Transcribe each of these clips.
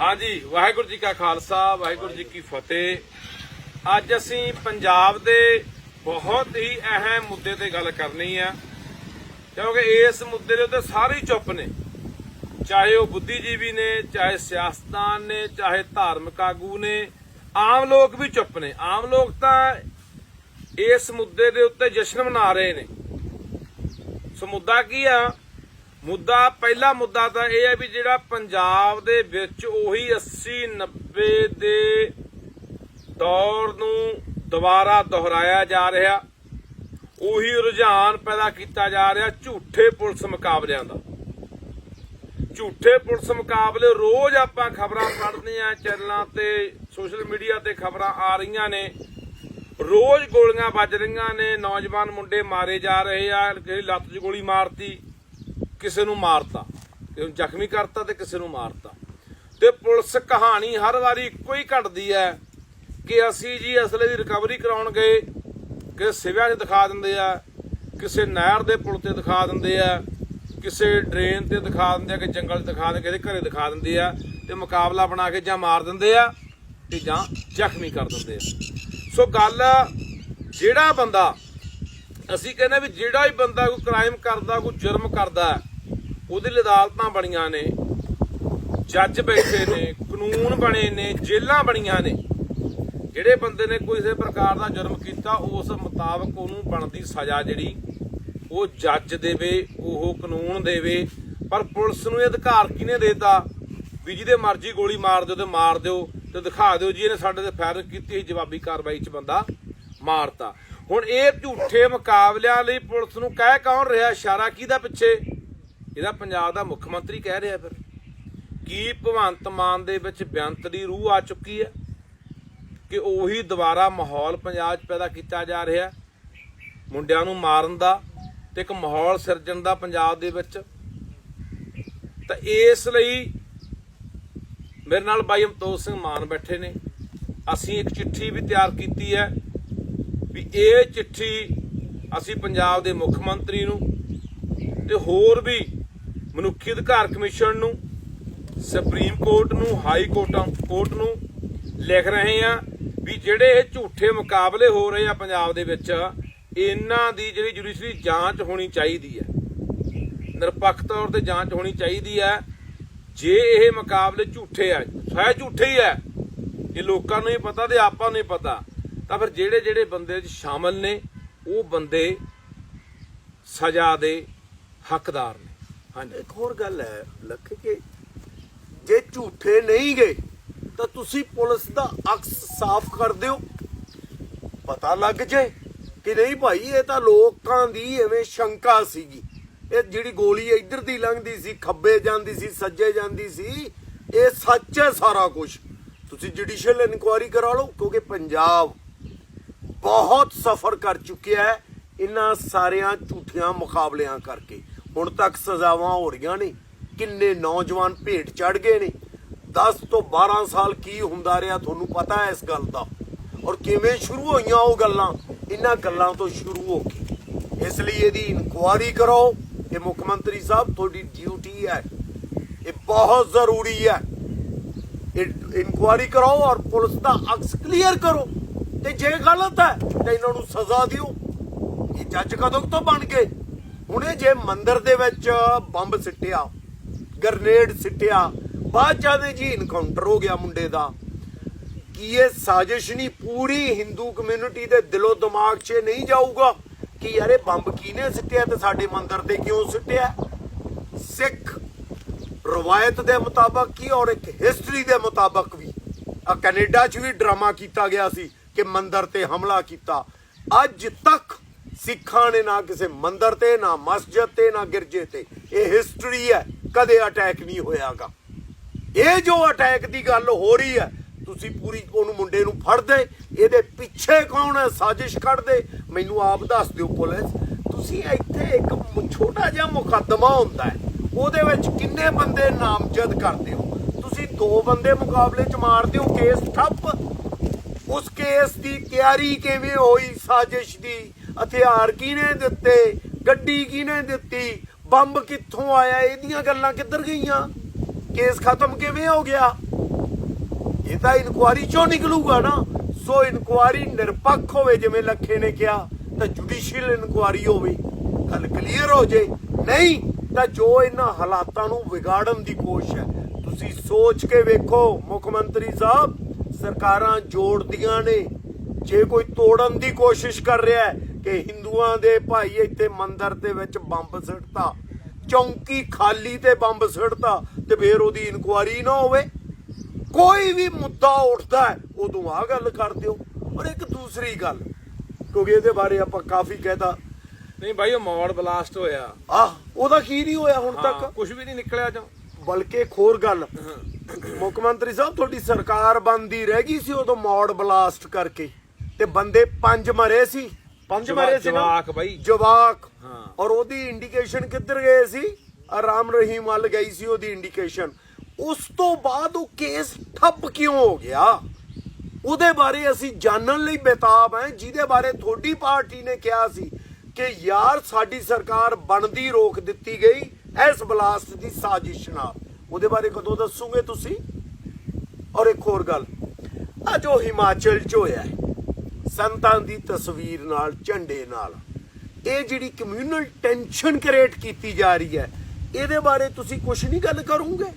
ਹਾਂਜੀ, ਵਾਹਿਗੁਰੂ ਜੀ ਕਾ ਖਾਲਸਾ, ਵਾਹਿਗੁਰੂ ਜੀ ਕੀ ਫਤਿਹ। ਅੱਜ ਅਸੀਂ ਪੰਜਾਬ ਦੇ ਬਹੁਤ ਹੀ ਅਹਿਮ ਮੁੱਦੇ ਤੇ ਗੱਲ ਕਰਨੀ ਆ। ਕਿਉਂਕਿ ਇਸ ਮੁੱਦੇ ਦੇ ਉੱਤੇ ਸਾਰੇ ਚੁੱਪ ਨੇ। ਚਾਹੇ ਉਹ ਬੁੱਧੀਜੀਵੀ ਨੇ, ਚਾਹੇ ਸਿਆਸਤਦਾਨ ਨੇ, ਚਾਹੇ ਧਾਰਮਿਕ ਆਗੂ ਨੇ, ਆਮ ਲੋਕ ਵੀ ਚੁੱਪ ਨੇ। ਆਮ ਲੋਕ ਤਾਂ ਇਸ ਮੁੱਦੇ ਦੇ ਉੱਤੇ ਜਸ਼ਨ ਮਨਾ ਰਹੇ ਨੇ। ਸੋ ਮੁੱਦਾ ਕੀ ਆ? ਮੁੱਦਾ, ਪਹਿਲਾ ਮੁੱਦਾ ਤਾਂ ਇਹ ਹੈ ਵੀ ਜਿਹੜਾ ਪੰਜਾਬ ਦੇ ਵਿੱਚ ਉਹੀ 80 90 ਦੇ ਦੌਰ ਨੂੰ ਦੁਬਾਰਾ ਦੁਹਰਾਇਆ ਜਾ ਰਿਹਾ, ਉਹੀ ਰੁਝਾਨ ਪੈਦਾ ਕੀਤਾ ਜਾ ਰਿਹਾ ਝੂਠੇ ਪੁਲਿਸ ਮੁਕਾਬਲਿਆਂ ਦਾ। ਝੂਠੇ ਪੁਲਿਸ ਮੁਕਾਬਲੇ ਰੋਜ਼ ਆਪਾਂ ਖਬਰਾਂ ਪੜ੍ਹਦੇ ਆ ਚੈਨਲਾਂ ਤੇ, ਸੋਸ਼ਲ ਮੀਡੀਆ ਤੇ ਖਬਰਾਂ ਆ ਰਹੀਆਂ ਨੇ। ਰੋਜ਼ ਗੋਲੀਆਂ ਵੱਜ ਰਹੀਆਂ ਨੇ, ਨੌਜਵਾਨ ਮੁੰਡੇ ਮਾਰੇ ਜਾ ਰਹੇ ਆ ਕਿਸੇ ਲੱਤ 'ਚ ਗੋਲੀ ਮਾਰਤੀ। ਕਿਸੇ ਨੂੰ ਮਾਰਤਾ, ਕਿਸੇ ਨੂੰ ਜ਼ਖਮੀ ਕਰਤਾ ਤੇ ਕਿਸੇ ਨੂੰ ਮਾਰਤਾ। ਤੇ ਪੁਲਿਸ ਕਹਾਣੀ ਹਰ ਵਾਰੀ ਇੱਕੋ ਹੀ ਘਟਦੀ ਹੈ ਕਿ ਅਸੀਂ ਜੀ ਅਸਲੇ ਦੀ ਰਿਕਵਰੀ ਕਰਾਉਣ ਗਏ ਕਿ ਸਿਵਿਆਂ 'ਚ ਦਿਖਾ ਦਿੰਦੇ ਆ, ਕਿਸੇ ਨਹਿਰ ਦੇ ਪੁਲ ਤੇ ਦਿਖਾ ਦਿੰਦੇ ਆ, ਕਿਸੇ ਡਰੇਨ ਤੇ ਦਿਖਾ ਦਿੰਦੇ ਆ, ਕਿ ਜੰਗਲ 'ਚ ਦਿਖਾ ਦਿੰਦੇ ਕਿਸੇ ਘਰੇ ਦਿਖਾ ਦਿੰਦੇ ਆ ਤੇ ਮੁਕਾਬਲਾ ਬਣਾ ਕੇ ਜਾਂ ਮਾਰ ਦਿੰਦੇ ਆ ਤੇ ਜਾਂ ਜ਼ਖਮੀ ਕਰ ਦਿੰਦੇ ਆ। ਸੋ ਗੱਲ ਜਿਹੜਾ ਬੰਦਾ ਅਸੀਂ ਕਹਿੰਦੇ ਵੀ ਜਿਹੜਾ ਹੀ ਬੰਦਾ ਕੋਈ ਕ੍ਰਾਈਮ ਕਰਦਾ, ਕੋਈ ਜੁਰਮ ਕਰਦਾ, ਉਹਦੇ ਲਈ ਅਦਾਲਤਾਂ ਬਣੀਆਂ ਨੇ, ਜੱਜ ਬੈਠੇ ਨੇ, ਕਾਨੂੰਨ ਬਣੇ ਨੇ ਜੇਲਾਂ ਬਣੀਆਂ ਨੇ। ਜਿਹੜੇ ਬੰਦੇ ਨੇ ਕੋਈ ਕਿਸੇ ਪ੍ਰਕਾਰ ਦਾ ਜੁਰਮ ਕੀਤਾ, ਉਸ ਮੁਤਾਬਕ ਉਹਨੂੰ ਬਣਦੀ ਸਜ਼ਾ ਜਿਹੜੀ, ਉਹ ਜੱਜ ਦੇਵੇ, ਉਹ ਕਾਨੂੰਨ ਦੇਵੇ। ਪਰ ਪੁਲਿਸ ਨੂੰ ਇਹ ਅਧਿਕਾਰ ਕਿਹਨੇ ਦੇਤਾ? ਵੀ ਜਿਹਦੇ ਮਰਜ਼ੀ ਗੋਲੀ ਮਾਰ ਦਿਓ ਤੇ ਮਾਰ ਦਿਓ ਤੇ ਦਿਖਾ ਦਿਓ ਜੀ, ਇਹਨੇ ਸਾਡੇ ਤੇ ਫਾਇਰ ਕੀਤੀ ਜਵਾਬੀ ਕਾਰਵਾਈ 'ਚ ਬੰਦਾ ਮਾਰਤਾ। ਹੁਣ ਇਹ ਝੂਠੇ ਮੁਕਾਬਲਿਆਂ ਲਈ ਪੁਲਿਸ ਨੂੰ ਕਹਿ ਕੌਣ ਰਿਹਾ? ਇਸ਼ਾਰਾ ਕਿਹਦਾ ਪਿੱਛੇ? ਇਹਦਾ ਪੰਜਾਬ ਦਾ ਮੁੱਖ ਮੰਤਰੀ ਕਹਿ ਰਿਹਾ ਫਿਰ। ਕੀ ਭਗਵੰਤ ਮਾਨ ਦੇ ਵਿੱਚ ਬੇਅੰਤ ਦੀ ਰੂਹ ਆ ਚੁੱਕੀ ਹੈ? ਕਿ ਉਹੀ ਦੁਬਾਰਾ ਮਾਹੌਲ ਪੰਜਾਬ 'ਚ ਪੈਦਾ ਕੀਤਾ ਜਾ ਰਿਹਾ ਮੁੰਡਿਆਂ ਨੂੰ ਮਾਰਨ ਦਾ ਤੇ ਇੱਕ ਮਾਹੌਲ ਸਿਰਜਣ ਦਾ ਪੰਜਾਬ ਦੇ ਵਿੱਚ? ਤਾਂ ਇਸ ਲਈ ਮੇਰੇ ਨਾਲ ਬਾਈ ਅਮਤੋਜ ਸਿੰਘ ਮਾਨ ਬੈਠੇ ਨੇ। ਅਸੀਂ ਇੱਕ ਚਿੱਠੀ ਵੀ ਤਿਆਰ ਕੀਤੀ ਹੈ। ਇਹ ਚਿੱਠੀ ਅਸੀਂ ਪੰਜਾਬ ਦੇ ਮੁੱਖ ਮੰਤਰੀ ਨੂੰ ਤੇ ਹੋਰ ਵੀ ਮਨੁੱਖੀ ਅਧਿਕਾਰ ਕਮਿਸ਼ਨ ਨੂੰ, ਸੁਪਰੀਮ ਕੋਰਟ ਨੂੰ, ਹਾਈ ਕੋਰਟਾਂ, ਕੋਰਟ ਨੂੰ ਲਿਖ ਰਹੇ ਆ ਵੀ ਜਿਹੜੇ ਇਹ ਝੂਠੇ ਮੁਕਾਬਲੇ ਹੋ ਰਹੇ ਆ ਪੰਜਾਬ ਦੇ ਵਿੱਚ, ਇਹਨਾਂ ਦੀ ਜਿਹੜੀ ਜੁਡੀਸ਼ਰੀ ਜਾਂਚ ਹੋਣੀ ਚਾਹੀਦੀ ਹੈ। ਨਿਰਪੱਖ ਤੌਰ ਤੇ ਜਾਂਚ ਹੋਣੀ ਚਾਹੀਦੀ ਹੈ। ਜੇ ਇਹ ਮੁਕਾਬਲੇ ਝੂਠੇ ਆ ਹੈ ਝੂਠੇ ਹੀ ਹੈ ਇਹ ਲੋਕਾਂ ਨੂੰ ਹੀ ਪਤਾ ਤੇ ਆਪਾਂ ਨੂੰ ਹੀ ਪਤਾ। ਤਾਂ ਫਿਰ ਜਿਹੜੇ ਜਿਹੜੇ ਬੰਦੇ ਚ ਸ਼ਾਮਲ ਨੇ, ਉਹ ਬੰਦੇ ਸਜ਼ਾ ਦੇ ਹੱਕਦਾਰ ਨੇ। ਹਾਂਜੀ। ਇੱਕ ਹੋਰ ਗੱਲ ਹੈ, ਲੱਖ, ਕਿ ਜੇ ਝੂਠੇ ਨਹੀਂ ਗਏ, ਤਾਂ ਤੁਸੀਂ ਪੁਲਿਸ ਦਾ ਅਕਸ ਸਾਫ਼ ਕਰ ਦਿਓ। ਪਤਾ ਲੱਗ ਜੇ ਕਿ ਨਹੀਂ ਭਾਈ, ਇਹ ਤਾਂ ਲੋਕਾਂ ਦੀ ਐਵੇਂ ਸ਼ੰਕਾ ਸੀਗੀ। ਇਹ ਜਿਹੜੀ ਗੋਲੀ ਇੱਧਰ ਦੀ ਲੰਘਦੀ ਸੀ, ਖੱਬੇ ਜਾਂਦੀ ਸੀ, ਸੱਜੇ ਜਾਂਦੀ ਸੀ, ਇਹ ਸੱਚ ਹੈ ਸਾਰਾ ਕੁਝ ਤੁਸੀਂ ਜੁਡੀਸ਼ੀਅਲ ਇਨਕੁਆਇਰੀ ਕਰਾ ਲਓ, ਕਿਉਂਕਿ ਪੰਜਾਬ ਬਹੁਤ ਸਫਰ ਕਰ ਚੁੱਕਿਆ ਹੈ ਇਹਨਾਂ ਸਾਰਿਆਂ ਝੂਠੀਆਂ ਮੁਕਾਬਲਿਆਂ ਕਰਕੇ। ਹੁਣ ਤੱਕ ਸਜ਼ਾਵਾਂ ਹੋ ਰਹੀਆਂ ਨੇ। ਕਿੰਨੇ ਨੌਜਵਾਨ ਭੇਟ ਚੜ ਗਏ ਨੇ। 10 ਤੋਂ 12 ਸਾਲ ਕੀ ਹੁੰਦਾ ਰਿਹਾ ਤੁਹਾਨੂੰ ਪਤਾ ਹੈ ਇਸ ਗੱਲ ਦਾ। ਔਰ ਕਿਵੇਂ ਸ਼ੁਰੂ ਹੋਈਆਂ ਉਹ ਗੱਲਾਂ? ਇਹਨਾਂ ਗੱਲਾਂ ਤੋਂ ਸ਼ੁਰੂ ਹੋ ਕੇ। ਇਸ ਲਈ ਇਹਦੀ ਇਨਕੁਆਇਰੀ ਕਰੋ। ਇਹ ਮੁੱਖ ਮੰਤਰੀ ਸਾਹਿਬ, ਤੁਹਾਡੀ ਡਿਊਟੀ ਹੈ। ਇਹ ਬਹੁਤ ਜ਼ਰੂਰੀ ਹੈ। ਇਨਕੁਆਇਰੀ ਕਰਾਓ ਔਰ ਪੁਲਿਸ ਦਾ ਅਕਸ ਕਲੀਅਰ ਕਰੋ। ਤੇ ਜੇ ਗਲਤ ਹੈ, ਤਾਂ ਇਹਨਾਂ ਨੂੰ ਸਜ਼ਾ ਦਿਓ। ਇਹ ਜੱਜ ਕਦੋਂ ਤੋਂ ਬਣ ਗਏ? ਹੁਣੇ ਜੇ ਮੰਦਿਰ ਦੇ ਵਿੱਚ ਬੰਬ ਸਿੱਟਿਆ, ਗ੍ਰਨੇਡ ਸਿੱਟਿਆ, ਬਾਅਦ ਜਾਦੇ ਜੀ ਇਨਕਾਊਂਟਰ ਹੋ ਗਿਆ ਮੁੰਡੇ ਦਾ। ਕੀ ਇਹ ਸਾਜ਼ਿਸ਼ ਨਹੀਂ ਪੂਰੀ ਹਿੰਦੂ ਕਮਿਊਨਿਟੀ ਦੇ ਦਿਲੋਂ ਦਿਮਾਗ 'ਚ ਨਹੀਂ ਜਾਊਗਾ ਕਿ ਯਾਰ ਇਹ ਬੰਬ ਕਿਹਨੇ ਸਿੱਟਿਆ ਤੇ ਸਾਡੇ ਮੰਦਿਰ ਤੇ ਕਿਉਂ ਸਿੱਟਿਆ? ਸਿੱਖ ਰਵਾਇਤ ਦੇ ਮੁਤਾਬਕ ਕੀ ਔਰ ਇੱਕ ਹਿਸਟਰੀ ਦੇ ਮੁਤਾਬਕ ਵੀ। ਆ ਕੈਨੇਡਾ 'ਚ ਵੀ ਡਰਾਮਾ ਕੀਤਾ ਗਿਆ ਸੀ। ਕਿ ਮੰਦਰ ਤੇ ਹਮਲਾ ਕੀਤਾ। ਅੱਜ ਤੱਕ ਸਿੱਖਾਂ ਨੇ ਨਾ ਕਿਸੇ ਮੰਦਰ ਤੇ, ਨਾ ਮਸਜਿਦ ਤੇ, ਨਾ ਗਿਰਜੇ ਤੇ। ਇਹ ਹਿਸਟਰੀ ਹੈ, ਕਦੇ ਅਟੈਕ ਨਹੀਂ ਹੋਇਆਗਾ। ਇਹ ਜੋ ਅਟੈਕ ਦੀ ਗੱਲ ਹੋ ਰਹੀ ਹੈ, ਤੁਸੀਂ ਪੂਰੀ ਉਹਨੂੰ ਮੁੰਡੇ ਨੂੰ ਫੜਦੇ, ਇਹਦੇ ਪਿੱਛੇ ਕੌਣ ਹੈ, ਸਾਜ਼ਿਸ਼ ਕੱਢਦੇ? ਮੈਨੂੰ ਆਪ ਦੱਸ ਦਿਓ ਪੁਲਿਸ। ਤੁਸੀਂ ਇੱਥੇ ਇੱਕ ਛੋਟਾ ਜਿਹਾ ਮੁਕੱਦਮਾ ਹੁੰਦਾ ਹੈ, ਉਹਦੇ ਵਿੱਚ ਕਿੰਨੇ ਬੰਦੇ ਨਾਮਜ਼ਦ ਕਰਦੇ ਹੋ? ਤੁਸੀਂ ਦੋ ਬੰਦੇ ਮੁਕਾਬਲੇ ਚ ਮਾਰਦੇ ਹੋ ਕੇਸ ਠੱਪ। ਉਸ ਕੇਸ ਦੀ ਤਿਆਰੀ ਕਿਵੇਂ ਹੋਈ, ਸਾਜ਼ਿਸ਼ ਦੀ? ਹਥਿਆਰ ਕਿਹਨੇ ਦਿੱਤੇ? ਗੱਡੀ ਕਿਹਨੇ ਦਿੱਤੀ? ਬੰਬ ਕਿੱਥੋਂ ਆਇਆ? ਇਹਦੀਆਂ ਗੱਲਾਂ ਕਿੱਧਰ ਗਈਆਂ? ਕੇਸ ਖਤਮ ਕਿਵੇਂ ਹੋ ਗਿਆ? ਇਹ ਤਾਂ ਇਨਕੁਆਰੀ ਚੋਂ ਨਿਕਲੂਗਾ ਨਾ। ਸੋ ਇਨਕੁਆਰੀ ਨਿਰਪੱਖ ਹੋਵੇ, ਜਿਵੇਂ ਲੱਖੇ ਨੇ ਕਿਹਾ, ਤਾਂ ਜੁਡੀਸ਼ੀਅਲ ਇਨਕੁਆਰੀ ਹੋਵੇ। ਗੱਲ ਕਲੀਅਰ ਹੋ ਜੇ। ਨਹੀਂ, ਤਾਂ ਜੋ ਇਹਨਾਂ ਹਾਲਾਤਾਂ ਨੂੰ ਵਿਗਾੜਨ ਦੀ ਕੋਸ਼ਿਸ਼ ਹੈ। ਤੁਸੀਂ ਸੋਚ ਕੇ ਵੇਖੋ, ਮੁੱਖ ਮੰਤਰੀ ਸਾਹਿਬ। ਸਰਕਾਰਾਂ ਜੋੜਦੀਆਂ ਨੇ। ਜੇ ਕੋਈ ਤੋੜਨ ਦੀ ਕੋਸ਼ਿਸ਼ ਕਰ ਰਿਹਾ ਹੈ ਕਿ ਹਿੰਦੂਆਂ ਦੇ ਭਾਈ ਇੱਥੇ ਮੰਦਿਰ ਦੇ ਵਿੱਚ ਬੰਬ ਸਿੱਟਤਾ ਚੌਂਕੀ ਖਾਲੀ ਤੇ ਬੰਬ ਸਿੱਟਤਾ ਤੇ ਫੇਰ ਉਹਦੀ ਇਨਕੁਆਰੀ ਨਾ ਹੋਵੇ ਕੋਈ ਵੀ ਮੁੱਦਾ ਉੱਠਦਾ ਉਦੋਂ ਆ ਗੱਲ ਕਰ ਦਿਓ। ਔਰ ਇੱਕ ਦੂਸਰੀ ਗੱਲ ਕਿਉਂਕਿ ਇਹਦੇ ਬਾਰੇ ਆਪਾਂ ਕਾਫੀ ਕਹਿਤਾ ਨਹੀਂ ਬਾਈ ਉਹ ਮੌੜ ਬਲਾਸਟ ਹੋਇਆ। ਆਹ ਉਹਦਾ ਕੀ ਨਹੀਂ ਹੋਇਆ ਹੁਣ ਤੱਕ? ਕੁਝ ਵੀ ਨਹੀਂ ਨਿਕਲਿਆ ਚੋਂ। ਬਲਕਿ ਹੋਰ ਗੱਲ। ਮੁੱਖ ਮੰਤਰੀ ਸਾਹਿਬ ਤੁਹਾਡੀ ਸਰਕਾਰ ਬੰਦੀ ਰਹਿ ਗਈ ਸੀ ਉਦੋਂ ਮੌੜ ਬਲਾਸਟ ਕਰਕੇ। ਤੇ ਬੰਦੇ ਪੰਜ ਮਰੇ ਸੀ। ਪੰਜ ਮਰੇ ਸੀ ਨਾ। ਜਵਾਕ ਬਾਈ। ਜਵਾਕ। ਹਾਂ। ਔਰ ਉਹਦੀ ਇੰਡੀਕੇਸ਼ਨ ਕਿੱਧਰ ਗਏ ਸੀ? ਆਰਾਮ ਰਹੀਮ ਵੱਲ ਗਈ ਸੀ ਉਹਦੀ ਇੰਡੀਕੇਸ਼ਨ ਉਸ ਤੋਂ ਬਾਅਦ ਉਹ ਕੇਸ ਠੱਪ ਕਿਉਂ ਹੋ ਗਿਆ? ਉਹਦੇ ਬਾਰੇ ਅਸੀਂ ਜਾਣਨ ਲਈ ਬੇਤਾਬ ਹੈ। ਜਿਹਦੇ ਬਾਰੇ ਤੁਹਾਡੀ ਪਾਰਟੀ ਨੇ ਕਿਹਾ ਸੀ ਕਿ ਯਾਰ ਸਾਡੀ ਸਰਕਾਰ ਬਣਦੀ ਰੋਕ ਦਿੱਤੀ ਗਈ। ਇਸ ਬਲਾਸਟ ਦੀ ਸਾਜ਼ਿਸ਼ ਨਾਲ। ਉਹਦੇ ਬਾਰੇ ਕਦੋਂ ਦੱਸੋਗੇ ਤੁਸੀਂ? ਔਰ ਇੱਕ ਹੋਰ ਗੱਲ ਆ ਜੋ ਹਿਮਾਚਲ ਚ ਹੋਇਆ ਸੰਤਾਂ ਦੀ ਤਸਵੀਰ ਨਾਲ ਝੰਡੇ ਨਾਲ। ਇਹ ਜਿਹੜੀ ਕਮਿਊਨਲ ਟੈਨਸ਼ਨ ਕ੍ਰੀਏਟ ਕੀਤੀ ਜਾ ਰਹੀ ਹੈ ਇਹਦੇ ਬਾਰੇ ਤੁਸੀਂ ਕੁਝ ਨਹੀਂ ਗੱਲ ਕਰੋਗੇ?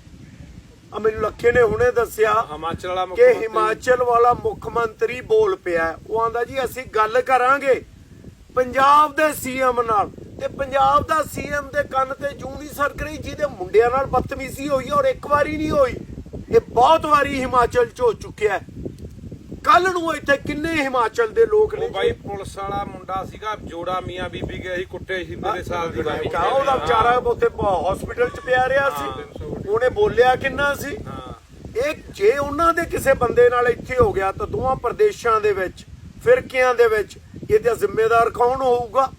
ਆ ਮੈਨੂੰ ਲੱਖੇ ਨੇ ਹੁਣੇ ਦੱਸਿਆ ਹਿਮਾਚਲ ਵਾਲਾ ਮੁੱਖ ਕਿ ਹਿਮਾਚਲ ਵਾਲਾ ਮੁੱਖ ਮੰਤਰੀ ਬੋਲ ਪਿਆ। ਉਹ ਆਂਦਾ ਜੀ ਅਸੀਂ ਗੱਲ ਕਰਾਂਗੇ। ਪੰਜਾਬ ਦੇ ਸੀਐਮ ਨਾਲ। ਤੇ ਪੰਜਾਬ ਦਾ ਸੀਐਮ ਦੇ ਕੰਨ ਤੇ ਜੂੰ ਨਹੀਂ ਸਰਕ ਰਹੀ ਜਿਹਦੇ ਮੁੰਡਿਆਂ ਨਾਲ ਬਦਤਮੀਜ਼ੀ ਹੋਈ ਔਰ ਇੱਕ ਵਾਰੀ ਨਹੀਂ ਹੋਈ ਇਹ ਬਹੁਤ ਵਾਰੀ ਹਿਮਾਚਲ ਚ ਹੋ ਚੁੱਕਿਆ ਕੱਲ ਨੂੰ ਇੱਥੇ ਕਿੰਨੇ ਹਿਮਾਚਲ ਦੇ ਲੋਕ ਨੇ ਬਾਈ ਪੁਲਿਸ ਵਾਲਾ ਮੁੰਡਾ ਸੀਗਾ ਜੋੜਾ ਮੀਆਂ ਬੀਬੀ ਗਏ ਸੀ ਕੁੱਟੇ ਸੀ ਮੇਰੇ ਸਾਲ ਦੀ ਬਾਈ। ਕਾ ਉਹਦਾ ਵਿਚਾਰਾ ਉੱਥੇ ਹਸਪੀਟਲ ਚ ਪਿਆ ਰਿਹਾ ਸੀ। ਉਹਨੇ ਬੋਲਿਆ ਕਿੰਨਾ ਸੀ? ਇਹ ਜੇ ਉਹਨਾਂ ਦੇ ਕਿਸੇ ਬੰਦੇ ਨਾਲ ਇੱਥੇ ਹੋ ਗਿਆ ਤਾਂ ਦੋਵਾਂ ਪ੍ਰਦੇਸ਼ਾਂ ਦੇ ਵਿੱਚ ਫਿਰਕਿਆਂ ਦੇ ਵਿੱਚ ਇਹਦਾ ਜ਼ਿੰਮੇਦਾਰ ਕੌਣ ਹੋਊਗਾ?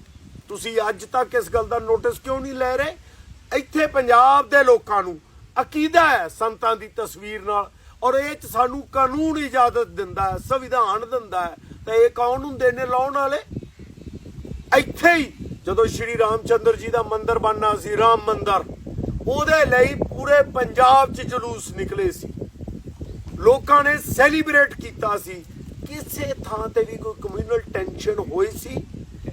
ਤੁਸੀਂ ਅੱਜ ਤੱਕ ਇਸ ਗੱਲ ਦਾ ਨੋਟਿਸ ਕਿਉਂ ਨਹੀਂ ਲੈ ਰਹੇ? ਇੱਥੇ ਪੰਜਾਬ ਦੇ ਲੋਕਾਂ ਨੂੰ ਅਕੀਦਾ ਹੈ ਸੰਤਾਂ ਦੀ ਤਸਵੀਰ ਨਾਲ ਔਰ ਇਹ ਚ ਸਾਨੂੰ ਕਾਨੂੰਨ ਇਜਾਜ਼ਤ ਦਿੰਦਾ ਹੈ, ਸੰਵਿਧਾਨ ਦਿੰਦਾ ਹੈ। ਤਾਂ ਇਹ ਕੌਣ ਹੁੰਦੇ ਨੇ ਲਾਉਣ ਵਾਲੇ? ਇੱਥੇ ਹੀ ਜਦੋਂ ਸ਼੍ਰੀ ਰਾਮਚੰਦਰ ਜੀ ਦਾ ਮੰਦਿਰ ਬਣਨਾ ਸੀ, ਰਾਮ ਮੰਦਿਰ, ਉਹਦੇ ਲਈ ਪੂਰੇ ਪੰਜਾਬ 'ਚ ਜਲੂਸ ਨਿਕਲੇ ਸੀ। ਲੋਕਾਂ ਨੇ ਸੈਲੀਬ੍ਰੇਟ ਕੀਤਾ ਸੀ। ਕਿਸੇ ਥਾਂ ਤੇ ਵੀ ਕੋਈ ਕਮਿਊਨਲ ਟੈਨਸ਼ਨ ਹੋਈ ਸੀ?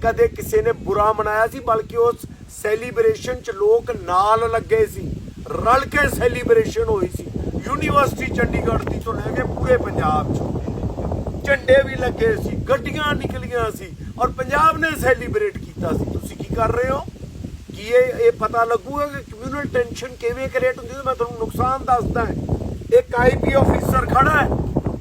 ਕਦੇ ਕਿਸੇ ਨੇ ਬੁਰਾ ਮਨਾਇਆ ਸੀ, ਬਲਕਿ ਉਸ ਸੈਲੀਬ੍ਰੇਸ਼ਨ 'ਚ ਲੋਕ ਨਾਲ ਲੱਗੇ ਸੀ, ਰਲ ਕੇ ਸੈਲੀਬ੍ਰੇਸ਼ਨ ਹੋਈ ਸੀ। ਯੂਨੀਵਰਸਿਟੀ ਚੰਡੀਗੜ੍ਹ ਦੀ ਤੋਂ ਲੈ ਕੇ ਪੂਰੇ ਪੰਜਾਬ 'ਚ। ਝੰਡੇ ਵੀ ਲੱਗੇ ਸੀ, ਗੱਡੀਆਂ ਨਿਕਲੀਆਂ ਸੀ ਔਰ ਪੰਜਾਬ ਨੇ ਸੈਲੀਬ੍ਰੇਟ ਕੀਤਾ ਸੀ। ਤੁਸੀਂ ਕੀ ਕਰ ਰਹੇ ਹੋ? ਕੀ ਇਹ ਇਹ ਪਤਾ ਲੱਗੂਗਾ ਕਿ ਕਮਿਊਨਲ ਟੈਨਸ਼ਨ ਕਿਵੇਂ ਕ੍ਰੀਏਟ ਹੁੰਦੀ ਹੈ? ਮੈਂ ਤੁਹਾਨੂੰ ਨੁਕਸਾਨ ਦੱਸਦਾ ਹਾਂ। ਇੱਕ ਆਈਪੀ ਆਫੀਸਰ ਖੜਾ ਹੈ,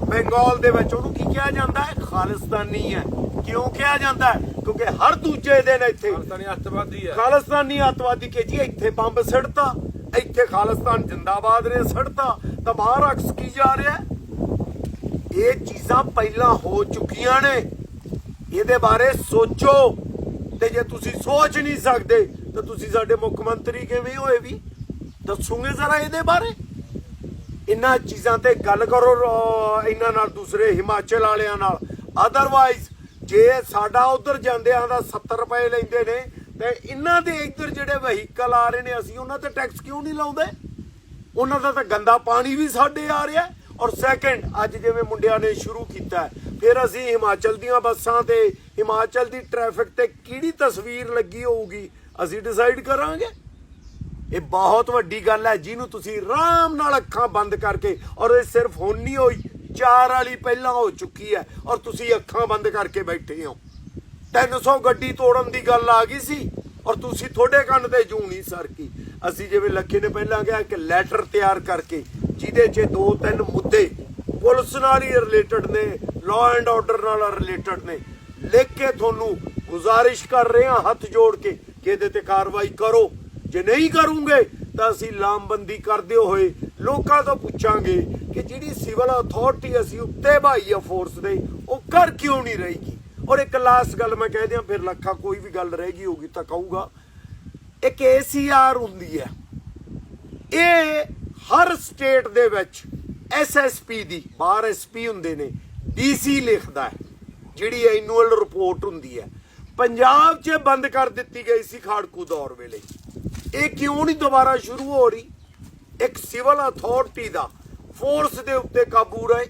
ਬੰਗਾਲ ਦੇ ਵਿੱਚ। ਉਹਨੂੰ ਕੀ ਕਿਹਾ ਜਾਂਦਾ ਹੈ? ਖਾਲਿਸਤਾਨੀ ਹੈ। ਕਿਉਂ ਕਿਹਾ ਜਾਂਦਾ ਹੈ? ਕਿਉਂਕਿ ਹਰ ਦੂਜੇ ਦਿਨ ਇੱਥੇ ਖਾਲਸਾਨੀ ਅੱਤਵਾਦੀ ਆ ਖਾਲਿਸਤਾਨੀ ਅੱਤਵਾਦੀ ਕੇ ਜੀ ਇੱਥੇ ਬੰਬ ਸਿੱਟਤਾ ਇੱਥੇ ਖਾਲਿਸਤਾਨ ਜਿੰਦਾਬਾਦ ਨੇ ਸਿੱਟਤਾ ਤਾਂ ਬਾਹਰ ਅਕਸ ਕੀ ਜਾ ਰਿਹਾ ਹੈ? ਇਹ ਚੀਜ਼ਾਂ ਪਹਿਲਾਂ ਹੋ ਚੁੱਕੀਆਂ ਨੇ। ਇਹਦੇ ਬਾਰੇ ਸੋਚੋ। ਤੇ ਜੇ ਤੁਸੀਂ ਸੋਚ ਨਹੀਂ ਸਕਦੇ ਤਾਂ ਤੁਸੀਂ ਸਾਡੇ ਮੁੱਖ ਮੰਤਰੀ ਕਿਵੇਂ ਹੋਏ ਵੀ ਦੱਸੋਗੇ ਜ਼ਰਾ ਇਹਦੇ ਬਾਰੇ? ਇਹਨਾਂ ਚੀਜ਼ਾਂ ਤੇ ਗੱਲ ਕਰੋ ਇਹਨਾਂ ਨਾਲ ਦੂਸਰੇ ਹਿਮਾਚਲ ਵਾਲਿਆਂ ਨਾਲ। ਅਦਰਵਾਈਜ਼ ਜੇ ਸਾਡਾ ਉਧਰ ਜਾਂਦਿਆਂ ਦਾ 70 ਰੁਪਏ ਲੈਂਦੇ ਨੇ, ਤੇ ਇਹਨਾਂ ਦੇ ਇੱਧਰ ਜਿਹੜੇ ਵਹੀਕਲ ਆ ਰਹੇ ਨੇ, ਅਸੀਂ ਉਹਨਾਂ ਤੇ ਟੈਕਸ ਕਿਉਂ ਨਹੀਂ ਲਾਉਂਦੇ? ਉਹਨਾਂ ਦਾ ਤਾਂ ਗੰਦਾ ਪਾਣੀ ਵੀ ਸਾਡੇ ਆ ਰਿਹਾ ਔਰ ਸੈਕੰਡ ਅੱਜ ਜਿਵੇਂ ਮੁੰਡਿਆਂ ਨੇ ਸ਼ੁਰੂ ਕੀਤਾ ਫਿਰ ਅਸੀਂ ਹਿਮਾਚਲ ਦੀਆਂ ਬੱਸਾਂ ਤੇ, ਹਿਮਾਚਲ ਦੀ ਟ੍ਰੈਫਿਕ ਤੇ ਕਿਹੜੀ ਤਸਵੀਰ ਲੱਗੀ ਹੋਊਗੀ, ਅਸੀਂ ਡਿਸਾਈਡ ਕਰਾਂਗੇ। ਇਹ ਬਹੁਤ ਵੱਡੀ ਗੱਲ ਹੈ, ਜਿਹਨੂੰ ਤੁਸੀਂ ਆਰਾਮ ਨਾਲ ਅੱਖਾਂ ਬੰਦ ਕਰਕੇ, ਔਰ ਇਹ ਸਿਰਫ ਹੁਣ ਨਹੀਂ ਹੋਈ ਚਾਰ ਵਾਲੀ ਪਹਿਲਾਂ ਹੋ ਚੁੱਕੀ ਹੈ ਔਰ ਤੁਸੀਂ ਅੱਖਾਂ ਬੰਦ ਕਰਕੇ ਬੈਠੇ ਹੋ। 300 ਗੱਡੀ ਤੋੜਨ ਦੀ ਗੱਲ ਆ ਗਈ ਸੀ ਔਰ ਤੁਸੀਂ ਤੁਹਾਡੇ ਕੰਨ ਤੇ ਜੂ ਨਹੀਂ ਸਰਕੀ। ਅਸੀਂ ਜਿਵੇਂ ਲੱਖੇ ਨੇ ਪਹਿਲਾਂ ਕਿਹਾ ਕਿ ਲੈਟਰ ਤਿਆਰ ਕਰਕੇ, ਜਿਹਦੇ 'ਚ ਦੋ ਤਿੰਨ ਮੁੱਦੇ, ਪੁਲਿਸ ਨਾਲ ਹੀ ਰਿਲੇਟਡ ਨੇ ਲਾਅ ਐਂਡ ਆਰਡਰ ਨਾਲ ਰਿਲੇਟਡ ਨੇ। ਲਿਖ ਕੇ ਤੁਹਾਨੂੰ ਗੁਜ਼ਾਰਿਸ਼ ਕਰ ਰਹੇ ਹਾਂ ਹੱਥ ਜੋੜ ਕੇ ਕਿ ਇਹਦੇ ਤੇ ਕਾਰਵਾਈ ਕਰੋ। ਜੇ ਨਹੀਂ ਕਰੋਗੇ ਤਾਂ ਅਸੀਂ ਲਾਮਬੰਦੀ ਕਰਦੇ ਹੋਏ ਲੋਕਾਂ ਤੋਂ ਪੁੱਛਾਂਗੇ ਕਿ ਜਿਹੜੀ ਸਿਵਲ ਅਥਾਰਟੀ ਅਸੀਂ ਉੱਤੇ ਭਾਈ ਆ ਫੋਰਸ ਦੇ, ਉਹ ਕਰ ਕਿਉਂ ਨਹੀਂ ਰਹੀਗੀ? ਔਰ ਇੱਕ ਲਾਸਟ ਗੱਲ ਮੈਂ ਕਹਿ ਦਿਆਂ, ਫਿਰ ਲੱਖਾ ਕੋਈ ਵੀ ਗੱਲ ਰਹਿ ਗਈ ਹੋਗੀ ਤਾਂ ਕਹੂਗਾ। ਇੱਕ ਏਸੀਆਰ ਹੁੰਦੀ ਹੈ। ਇਹ ਹਰ ਸਟੇਟ ਦੇ ਵਿੱਚ ਐਸਐਸਪੀ ਦੀ, ਬਾਹਰ ਐਸਪੀ ਹੁੰਦੇ ਨੇ ਡੀਸੀ ਲਿਖਦਾ ਹੈ, ਜਿਹੜੀ ਐਨੂਅਲ ਰਿਪੋਰਟ ਹੁੰਦੀ ਹੈ। ਪੰਜਾਬ 'ਚ ਬੰਦ ਕਰ ਦਿੱਤੀ ਗਈ ਸੀ ਖਾੜਕੂ ਦੌਰ ਵੇਲੇ। ਇਹ ਕਿਉਂ ਨਹੀਂ ਦੁਬਾਰਾ ਸ਼ੁਰੂ ਹੋ ਰਹੀ? ਇੱਕ ਸਿਵਲ ਅਥਾਰਟੀ ਦਾ ਫੋਰਸ ਦੇ ਉੱਤੇ ਕਾਬੂ ਰਹੇ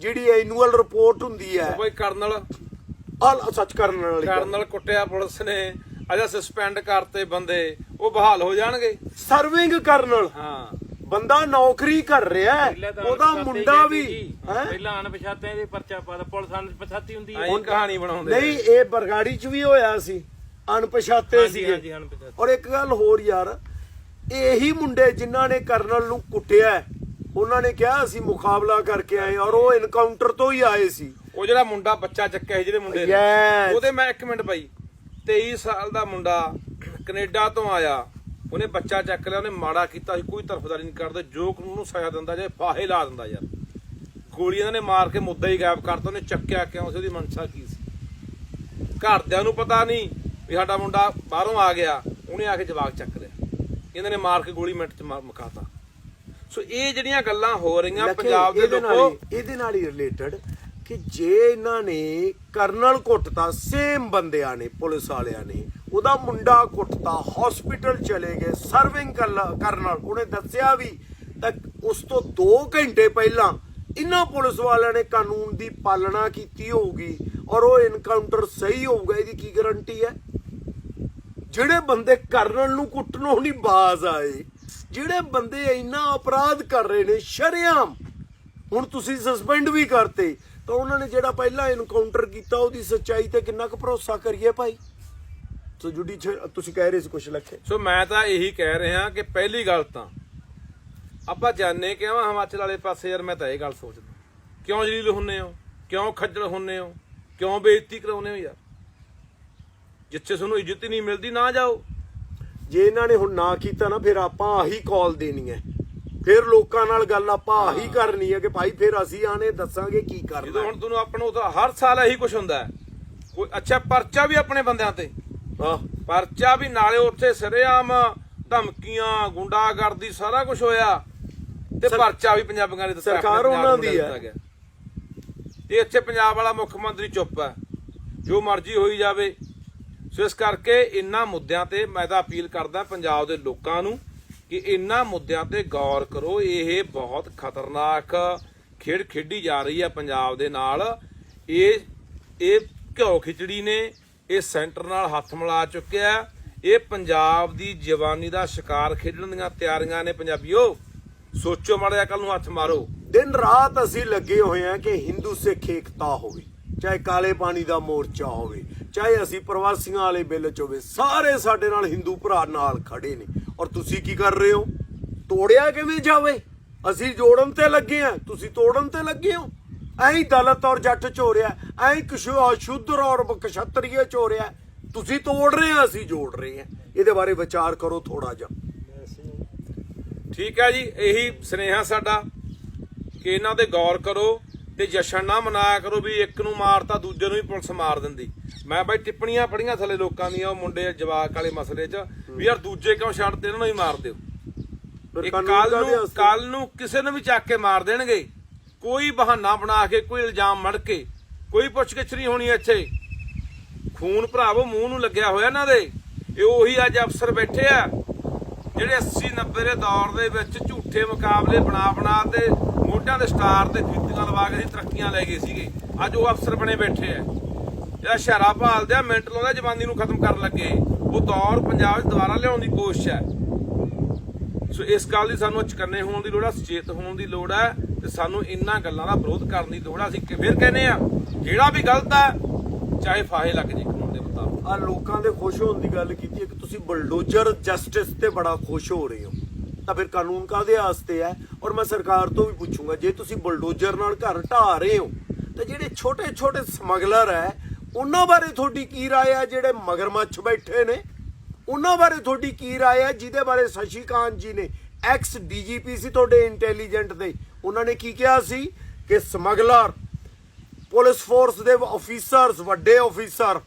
ਜਿਹੜੀ ਐਨੂਅਲ ਰਿਪੋਰਟ ਹੁੰਦੀ ਹੈ। ਉਹ ਬਈ ਕਰਨਲ। ਆ ਸੱਚ ਕਰਨ ਵਾਲੀ ਗੱਲ। ਕਰਨਲ ਕੁੱਟਿਆ ਪੁਲਿਸ ਨੇ ਅਜਾ ਸਸਪੈਂਡ ਕਰਤੇ ਬੰਦੇ ਉਹ ਬਹਾਲ ਹੋ ਜਾਣਗੇ। Serving colonel. ਹਾਂ। ਬੰਦਾ ਨੌਕਰੀ ਕਰ ਰਿਹਾ ਹੈ ਪਹਿਲਾਂ ਤਾਂ ਉਹਦਾ ਅਣਪਛਾਤੇ ਮੁੰਡਾ ਵੀ। ਹੈ? ਪਹਿਲਾਂ ਅਣਪਛਾਤਿਆਂ ਦੇ ਪਰਚਾ ਪਾਦਾ ਪੁਲਿਸ ਅਣਪਛਾਤੀ ਹੁੰਦੀ ਹੈ। ਐਂ ਕਹਾਣੀ ਬਣਾਉਂਦੇ ਨਹੀਂ ਇਹ ਬਰਗਾੜੀ ਚ ਵੀ ਹੋਇਆ ਸੀ ਅਣਪਛਾਤੇ ਹਾਂਜੀ, ਸੀਗੇ। ਹਾਂਜੀ, ਅਣਪਛਾਤੇ। ਔਰ ਇੱਕ ਗੱਲ ਹੋਰ ਯਾਰ ਇਹੀ ਮੁੰਡੇ ਜਿਨ੍ਹਾਂ ਨੇ ਕਰਨਲ ਨੂੰ ਕੁੱਟਿਆ ਹੈ, ਉਹਨਾਂ ਨੇ ਕਿਹਾ ਅਸੀਂ ਮੁਕਾਬਲਾ ਕਰਕੇ ਆਏ ਔਰ ਉਹ ਇਨਕਾਊਂਟਰ ਤੋਂ ਹੀ ਆਏ ਸੀ। ਉਹ ਜਿਹੜਾ ਮੁੰਡਾ ਬੱਚਾ ਚੱਕਿਆ ਸੀ ਜਿਹੜੇ ਮੁੰਡੇ ਨੇ। Yes. ਉਹਦੇ ਮੈਂ ਇੱਕ ਮਿੰਟ ਬਾਈ 23 ਸਾਲ ਦਾ ਮੁੰਡਾ ਕੈਨੇਡਾ ਤੋਂ ਆਇਆ। ਉਹਨੇ ਬੱਚਾ ਚੱਕ ਲਿਆ ਉਹਨੇ ਮਾੜਾ ਕੀਤਾ ਸੀ ਕੋਈ ਤਰਫਦਾਰੀ ਨਹੀਂ ਕਰਦੇ ਜੋ ਕਾਨੂੰਨ ਨੂੰ ਸਜ਼ਾ ਦਿੰਦਾ ਜੇ ਫਾਹੇ ਲਾ ਦਿੰਦਾ ਯਾਰ। ਗੋਲੀਆਂ ਨੇ ਮਾਰ ਕੇ ਮੁੱਦਾ ਹੀ ਗਾਇਬ ਕਰਤਾ ਉਹਨੇ ਚੱਕਿਆ ਕਿਉਂ ਸੀ ਉਹਦੀ ਮਨਸ਼ਾ ਕੀ ਸੀ? ਘਰਦਿਆਂ ਨੂੰ ਪਤਾ ਨਹੀਂ ਵੀ ਸਾਡਾ ਮੁੰਡਾ ਬਾਹਰੋਂ ਆ ਗਿਆ ਉਹਨੇ ਆ ਕੇ ਜਵਾਕ ਚੱਕ ਲਿਆ। ਇਹਨਾਂ ਨੇ ਮਾਰ ਕੇ ਗੋਲੀ ਮਿੰਟ ਚ ਮਾਰ- ਮੁਕਾਤਾ। ਸੋ ਇਹ ਜਿਹੜੀਆਂ ਗੱਲਾਂ ਹੋ ਰਹੀਆਂ ਪੰਜਾਬ ਦੇ ਲੋਕੋ ਇਹਦੇ ਨਾਲ ਹੀ ਰਿਲੇਟਡ ਕਿ ਜੇ ਇਹਨਾਂ ਨੇ ਕਰਨਲ ਕੁੱਟਤਾ ਸੇਮ ਬੰਦਿਆਂ ਨੇ ਪੁਲਿਸ ਵਾਲਿਆਂ ਨੇ ਉਹਦਾ ਮੁੰਡਾ ਕੁੱਟਤਾ ਹਸਪੀਟਲ ਚਲੇ ਗਏ ਸਰਵਿੰਗ ਕਰਨਲ ਉਹਨੇ ਦੱਸਿਆ ਵੀ ਤਾਂ ਉਸ ਤੋਂ 2 ਘੰਟੇ ਪਹਿਲਾਂ ਇਹਨਾਂ ਪੁਲਿਸ ਵਾਲਿਆਂ ਨੇ ਕਾਨੂੰਨ ਦੀ ਪਾਲਣਾ ਕੀਤੀ ਹੋਊਗੀ ਔਰ ਉਹ ਇਨਕਾਊਂਟਰ ਸਹੀ ਹੋਊਗਾ ਇਹਦੀ ਕੀ ਗਾਰੰਟੀ ਹੈ? ਜਿਹੜੇ ਬੰਦੇ ਕਰਨਲ ਨੂੰ ਕੁੱਟਣੋਂ ਨਹੀਂ ਬਾਜ਼ ਆਏ ਜਿਹੜੇ ਬੰਦੇ ਇੰਨਾ ਅਪਰਾਧ ਕਰ ਰਹੇ ਨੇ, ਸ਼ਰੇਆਮ। ਹੁਣ ਤੁਸੀਂ ਸਸਪੈਂਡ ਵੀ ਕਰਤੇ, ਤਾਂ ਉਹਨਾਂ ਨੇ ਜਿਹੜਾ ਪਹਿਲਾਂ ਇਨਕਾਊਂਟਰ ਕੀਤਾ, ਉਹਦੀ ਸੱਚਾਈ ਤੇ ਕਿੰਨਾ ਕੁ ਭਰੋਸਾ ਕਰੀਏ ਭਾਈ? ਸੋ ਜੁਡੀ ਤੁਸੀਂ ਕਹਿ ਰਹੇ ਸੀ ਕੁਛ ਲੱਖੇ। ਸੋ ਮੈਂ ਤਾਂ ਇਹੀ ਕਹਿ ਰਿਹਾ ਕਿ ਪਹਿਲੀ ਗੱਲ ਤਾਂ ਆਪਾਂ ਜਾਣੇ ਕਿਉਂ ਆ ਹਿਮਾਚਲ ਵਾਲੇ ਪਾਸੇ ਯਾਰ ਮੈਂ ਤਾਂ ਇਹ ਗੱਲ ਸੋਚਦਾ। ਕਿਉਂ ਜਲੀਲ ਹੁੰਨੇ ਹੋ? ਕਿਉਂ ਖੱਜਲ ਹੁੰਨੇ ਹੋ? ਕਿਉਂ ਬੇਇੱਜ਼ਤੀ ਕਰਾਉਨੇ ਹੋ ਯਾਰ? ਜਿੱਥੇ ਤੁਹਾਨੂੰ ਇੱਜ਼ਤ ਹੀ ਨਹੀਂ ਮਿਲਦੀ, ਨਾ ਜਾਓ। ਜੇ ਇਹਨਾਂ ਨੇ ਹੁਣ ਨਾ ਕੀਤਾ ਨਾ ਫਿਰ ਆਪਾਂ ਆਹੀ ਕਾਲ ਦੇਣੀ ਹੈ। ਫਿਰ ਲੋਕਾਂ ਨਾਲ ਗੱਲ ਆਪਾਂ ਆਹੀ ਕਰਨੀ ਹੈ ਕਿ ਭਾਈ ਫਿਰ ਅਸੀਂ ਆਣੇ ਦੱਸਾਂਗੇ ਕੀ ਕਰਨਾ ਜਦੋਂ ਹੈ। ਹੁਣ ਤੁਹਾਨੂੰ ਆਪਾਂ ਨੂੰ ਤਾਂ ਹਰ ਸਾਲ ਇਹੀ ਕੁਝ ਹੁੰਦਾ ਹੈ। ਕੋਈ ਅੱਛਾ ਪਰਚਾ ਵੀ ਆਪਣੇ ਬੰਦਿਆਂ ਤੇ। ਆਹ ਪਰਚਾ ਵੀ ਨਾਲੇ ਉੱਥੇ ਸਰੇਆਮ ਧਮਕੀਆਂ ਗੁੰਡਾਗਰਦੀ ਸਾਰਾ ਕੁਝ ਹੋਇਆ। ਤੇ ਪਰਚਾ ਵੀ ਪੰਜਾਬੀਆਂ ਦੇ ਦਿੱਤਾ ਸਰਕਾਰ ਆਪਣੇ ਉਹਨਾਂ ਦੇ ਹੈ। ਤੇ ਇੱਥੇ ਪੰਜਾਬ ਵਾਲਾ ਮੁੱਖ ਮੰਤਰੀ ਚੁੱਪ ਹੈ। ਜੋ ਮਰਜ਼ੀ ਹੋਈ ਜਾਵੇ ਸੋ ਇਸ ਕਰਕੇ ਇਨ੍ਹਾਂ ਮੁੱਦਿਆਂ ਤੇ ਮੈਂ ਤਾਂ ਅਪੀਲ ਕਰਦਾ ਪੰਜਾਬ ਦੇ ਲੋਕਾਂ ਨੂੰ ਕਿ ਇਨ੍ਹਾਂ ਮੁੱਦਿਆਂ ਤੇ ਗੌਰ ਕਰੋ। ਇਹ ਬਹੁਤ ਖਤਰਨਾਕ ਖੇਡ ਖੇਡੀ ਜਾ ਰਹੀ ਹੈ ਪੰਜਾਬ ਦੇ ਨਾਲ। ਇਹ ਇਹ ਘਿਓ ਖਿਚੜੀ ਨੇ ਇਹ ਸੈਂਟਰ ਨਾਲ ਹੱਥ ਮਿਲਾ ਚੁੱਕਿਆ ਇਹ ਪੰਜਾਬ ਦੀ ਜਵਾਨੀ ਦਾ ਸ਼ਿਕਾਰ ਖੇਡਣ ਦੀਆਂ ਤਿਆਰੀਆਂ ਨੇ ਪੰਜਾਬੀਓ। ਸੋਚੋ ਮਾੜਾ ਜਿਹਾ ਕੱਲ ਨੂੰ ਹੱਥ ਮਾਰੋ। ਦਿਨ ਰਾਤ ਅਸੀਂ ਲੱਗੇ ਹੋਏ ਆ ਕਿ ਹਿੰਦੂ ਸਿੱਖ ਏਕਤਾ ਹੋਵੇ, ਚਾਹੇ ਕਾਲੇ ਪਾਣੀ ਦਾ ਮੋਰਚਾ ਹੋਵੇ ਚਾਹੇ ਅਸੀਂ ਪ੍ਰਵਾਸੀਆਂ ਵਾਲੇ ਬਿੱਲ ਚ ਹੋਵੇ, ਸਾਰੇ ਸਾਡੇ ਨਾਲ ਹਿੰਦੂ ਭਰਾ ਨਾਲ ਖੜੇ ਨੇ। ਔਰ ਤੁਸੀਂ ਕੀ ਕਰ ਰਹੇ ਹੋ? ਤੋੜਿਆ ਕਿਵੇਂ ਜਾਵੇ? ਅਸੀਂ ਜੋੜਨ ਤੇ ਲੱਗੇ ਆ, ਤੁਸੀਂ ਤੋੜਨ ਤੇ ਲੱਗੇ ਹੋ। ਐਂ ਦਲਤ ਔਰ ਜੱਟ ਚ ਹੋ ਰਿਹਾ ਐਂ ਸ਼ੁੱਧਰ ਔਰ ਕਸ਼ਤਰੀਏ ਚ ਹੋ ਰਿਹਾ ਤੁਸੀਂ ਤੋੜ ਰਹੇ ਆ, ਅਸੀਂ ਜੋੜ ਰਹੇ ਆ। ਇਹਦੇ ਬਾਰੇ ਵਿਚਾਰ ਕਰੋ ਥੋੜਾ ਜਿਹਾ। ਠੀਕ ਹੈ ਜੀ, ਇਹੀ ਸਨੇਹਾ ਸਾਡਾ ਕਿ ਇਹਨਾਂ ਤੇ ਗੌਰ ਕਰੋ ਤੇ ਜਸ਼ਨ ਨਾ ਮਨਾਇਆ ਕਰੋ ਵੀ ਇੱਕ ਨੂੰ ਮਾਰਤਾ ਦੂਜੇ ਨੂੰ ਵੀ ਪੁਲਿਸ ਮਾਰ ਦਿੰਦੀ। ਮੈਂ ਬਾਈ ਟਿੱਪਣੀਆਂ ਪੜੀਆਂ ਥੱਲੇ ਲੋਕਾਂ ਦੀਆਂ ਉਹ ਮੁੰਡੇ ਜਵਾਕ ਵਾਲੇ ਮਸਲੇ 'ਚ ਵੀ ਯਾਰ ਦੂਜੇ ਕਿਉਂ ਛੱਡਦੇ ਇਹਨਾਂ ਨੂੰ ਹੀ ਮਾਰ ਦਿਓ। ਕੱਲ ਨੂੰ? ਕੱਲ ਨੂੰ ਕਿਸੇ ਨੂੰ ਵੀ ਚੱਕ ਕੇ ਮਾਰ ਦੇਣਗੇ। ਕੋਈ ਬਹਾਨਾ ਬਣਾ ਕੇ ਕੋਈ ਇਲਜ਼ਾਮ ਮੜ ਕੇ ਕੋਈ ਪੁੱਛਗਿੱਛ ਨਹੀਂ ਹੋਣੀ ਇੱਥੇ। ਖੂਨ ਭਰਾਵੋ ਮੂੰਹ ਨੂੰ ਲੱਗਿਆ ਹੋਇਆ ਇਹਨਾਂ ਦੇ। ਇਹ ਉਹੀ ਅੱਜ ਅਫਸਰ ਬੈਠੇ ਆ ਜਿਹੜੇ 80 90 ਦੇ ਦੌਰ ਦੇ ਵਿੱਚ ਝੂਠੇ ਮੁਕਾਬਲੇ ਬਣਾ ਬਣਾ ਤੇ ਮੋਢਿਆਂ ਦੇ ਸਟਾਰ ਤੇ ਜੁੱਤੀਆਂ ਲਵਾ ਕੇ ਅਸੀਂ ਤਰੱਕੀਆਂ ਲੈ ਗਏ ਸੀਗੇ। ਅੱਜ ਉਹ ਅਫਸਰ ਬਣੇ ਬੈਠੇ ਆ। ਜਿਹੜਾ ਸ਼ਹਿਰਾ ਭਾਲਦੇ ਆ ਮਿੰਟ ਲਾਉਂਦਾ ਜਵਾਨੀ ਨੂੰ ਖਤਮ ਕਰਨ ਲੱਗੇ। ਉਹ ਦੌਰ ਪੰਜਾਬ 'ਚ ਦੁਬਾਰਾ ਲਿਆਉਣ ਦੀ ਕੋਸ਼ਿਸ਼ ਹੈ। ਸੋ ਇਸ ਗੱਲ ਦੀ ਸਾਨੂੰ ਚਕੰਨੇ ਹੋਣ ਦੀ ਲੋੜ ਹੈ, ਸੁਚੇਤ ਹੋਣ ਦੀ ਲੋੜ ਹੈ ਤੇ ਸਾਨੂੰ ਇਹਨਾਂ ਗੱਲਾਂ ਦਾ ਵਿਰੋਧ ਕਰਨ ਦੀ ਲੋੜ ਹੈ। ਅਸੀਂ ਫਿਰ ਕਹਿੰਦੇ ਆ ਜਿਹੜਾ ਵੀ ਗਲਤ ਹੈ, ਚਾਹੇ ਫਾਹੇ ਲੱਗ ਜੇ ਕਾਨੂੰਨ ਦੇ ਮੁਤਾਬਕ। ਆ ਲੋਕਾਂ ਦੇ ਖੁਸ਼ ਹੋਣ ਦੀ ਗੱਲ ਕੀਤੀ ਹੈ ਕਿ ਤੁਸੀਂ ਬਲਡੋਜ਼ਰ ਜਸਟਿਸ ਤੇ ਬੜਾ ਖੁਸ਼ ਹੋ ਰਹੇ ਹੋ। ਤਾਂ ਫਿਰ ਕਾਨੂੰਨ ਕਾਦੇ ਵਾਸਤੇ ਹੈ? ਔਰ ਮੈਂ ਸਰਕਾਰ ਤੋਂ ਵੀ ਪੁੱਛੂੰਗਾ, ਜੇ ਤੁਸੀਂ ਬਲਡੋਜ਼ਰ ਨਾਲ ਘਰ ਢਾ ਰਹੇ ਹੋ, ਤੇ ਜਿਹੜੇ ਛੋਟੇ ਛੋਟੇ ਸਮਗਲਰ ਹੈ ਉਹਨਾਂ ਬਾਰੇ ਤੁਹਾਡੀ ਕੀ رائے ਹੈ ਜਿਹੜੇ ਮਗਰਮੱਛ ਬੈਠੇ ਨੇ ਉਹਨਾਂ ਬਾਰੇ ਤੁਹਾਡੀ ਕੀ رائے ਹੈ ਜਿਹਦੇ ਬਾਰੇ ਸ਼ਸ਼ੀਕਾਂਤ ਜੀ ਨੇ ਐਕਸ ਡੀਜੀਪੀ ਸੀ ਤੁਹਾਡੇ ਇੰਟੈਲੀਜੈਂਟ ਦੇ ਉਹਨਾਂ ਨੇ ਕੀ ਕਿਹਾ ਸੀ ਕਿ ਸਮਗਲਰ ਪੁਲਿਸ ਫੋਰਸ ਦੇ ਅਫੀਸਰਸ ਵੱਡੇ ਅਫੀਸਰ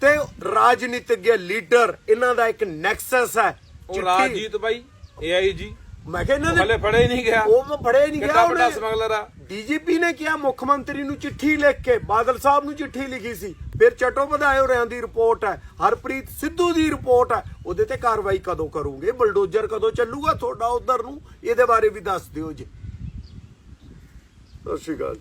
ਤੇ ਰਾਜਨੀਤਿਕ ਲੀਡਰ ਇਹਨਾਂ ਦਾ ਇੱਕ ਨੈਕਸਸ ਹੈ ਉਹ ਚਿੱਠੀ- ਰਾਜਜੀਤ ਬਾਈ ਏਆਈ ਜੀ ਮੈਂ ਕਿਹਾ ਇਹਨਾਂ ਹਲੇ ਦੇ ਫੜੇ ਹੀ ਨਹੀਂ ਗਿਆ ਉਹ ਮੈਂ ਫੜੇ ਨਹੀਂ ਕਿੰਨਾ ਗਿਆ ਵੱਡਾ ਉਹਨੇ ਸਮਗਲਰ ਆ ਡੀਜੀਪੀ ਨੇ ਕਿਹਾ ਮੁੱਖ ਮੰਤਰੀ ਨੂੰ ਚਿੱਠੀ ਲਿਖ ਕੇ ਬਾਦਲ ਸਾਹਿਬ ਨੂੰ ਚਿੱਠੀ ਲਿਖੀ ਸੀ। ਫਿਰ ਚਟੋਪਧਾਇ ਹੋਰਿਆਂ ਦੀ ਰਿਪੋਰਟ ਹੈ। ਹਰਪ੍ਰੀਤ ਸਿੱਧੂ ਦੀ ਰਿਪੋਰਟ ਹੈ। ਉਹਦੇ ਤੇ ਕਾਰਵਾਈ ਕਦੋਂ ਕਰੋਗੇ? ਬਲਡੋਜ਼ਰ ਕਦੋਂ ਚੱਲੂਗਾ ਤੁਹਾਡਾ ਉਧਰ ਨੂੰ? ਇਹਦੇ ਬਾਰੇ ਵੀ ਦੱਸ ਦਿਓ ਜੀ। ਸਤਿ ਸ਼੍ਰੀ ਅਕਾਲ